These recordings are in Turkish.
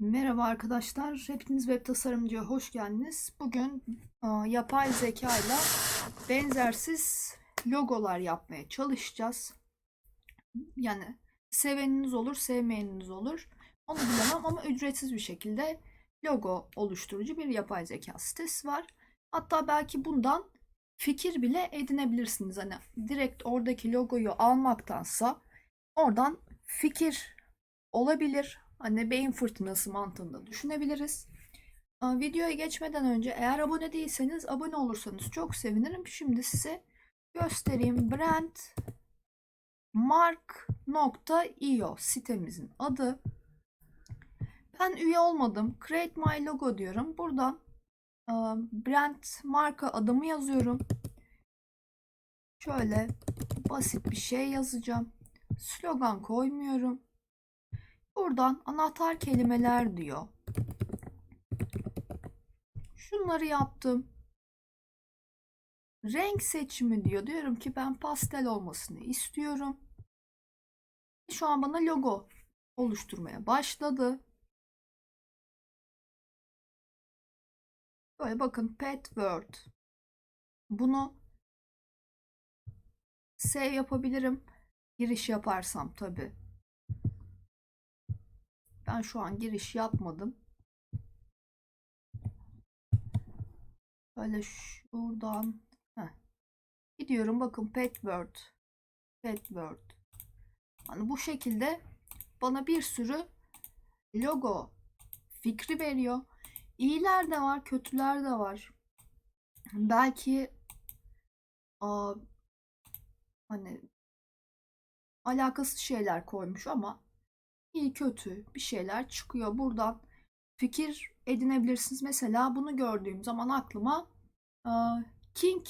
Merhaba arkadaşlar, hepiniz web tasarımcıya hoş geldiniz. Bugün e, yapay zeka ile benzersiz logolar yapmaya çalışacağız. Yani seveniniz olur, sevmeyeniniz olur. Onu bilemem ama ücretsiz bir şekilde logo oluşturucu bir yapay zeka sitesi var. Hatta belki bundan fikir bile edinebilirsiniz. Hani direkt oradaki logoyu almaktansa oradan fikir olabilir. Hani beyin fırtınası mantığında düşünebiliriz. Videoya geçmeden önce eğer abone değilseniz abone olursanız çok sevinirim. Şimdi size göstereyim. Brandmark.io sitemizin adı. Ben üye olmadım. Create my logo diyorum. Buradan brand marka adımı yazıyorum. Şöyle basit bir şey yazacağım. Slogan koymuyorum. Buradan anahtar kelimeler diyor. Şunları yaptım. Renk seçimi diyor. Diyorum ki ben pastel olmasını istiyorum. Şu an bana logo oluşturmaya başladı. Böyle bakın pet word. Bunu save yapabilirim. Giriş yaparsam tabii. Ben şu an giriş yapmadım. Böyle şuradan heh. gidiyorum. Bakın pet word. Pet word. Hani bu şekilde bana bir sürü logo fikri veriyor. İyiler de var, kötüler de var. Belki aa, hani alakasız şeyler koymuş ama iyi kötü bir şeyler çıkıyor. Buradan fikir edinebilirsiniz. Mesela bunu gördüğüm zaman aklıma e, King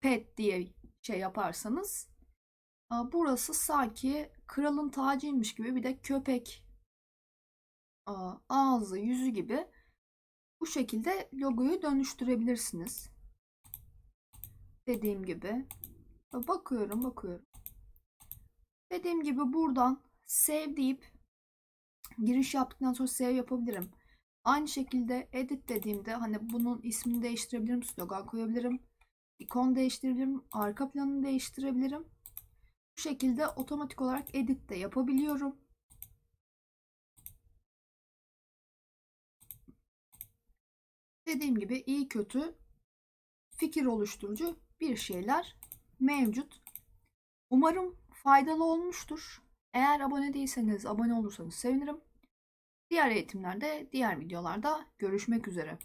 Pet diye şey yaparsanız e, burası sanki kralın tacıymış gibi bir de köpek e, ağzı yüzü gibi bu şekilde logoyu dönüştürebilirsiniz. Dediğim gibi bakıyorum bakıyorum. Dediğim gibi buradan save deyip giriş yaptıktan sonra save yapabilirim. Aynı şekilde edit dediğimde hani bunun ismini değiştirebilirim, slogan koyabilirim, ikon değiştirebilirim, arka planını değiştirebilirim. Bu şekilde otomatik olarak edit de yapabiliyorum. Dediğim gibi iyi kötü fikir oluşturucu bir şeyler mevcut. Umarım faydalı olmuştur. Eğer abone değilseniz abone olursanız sevinirim. Diğer eğitimlerde, diğer videolarda görüşmek üzere.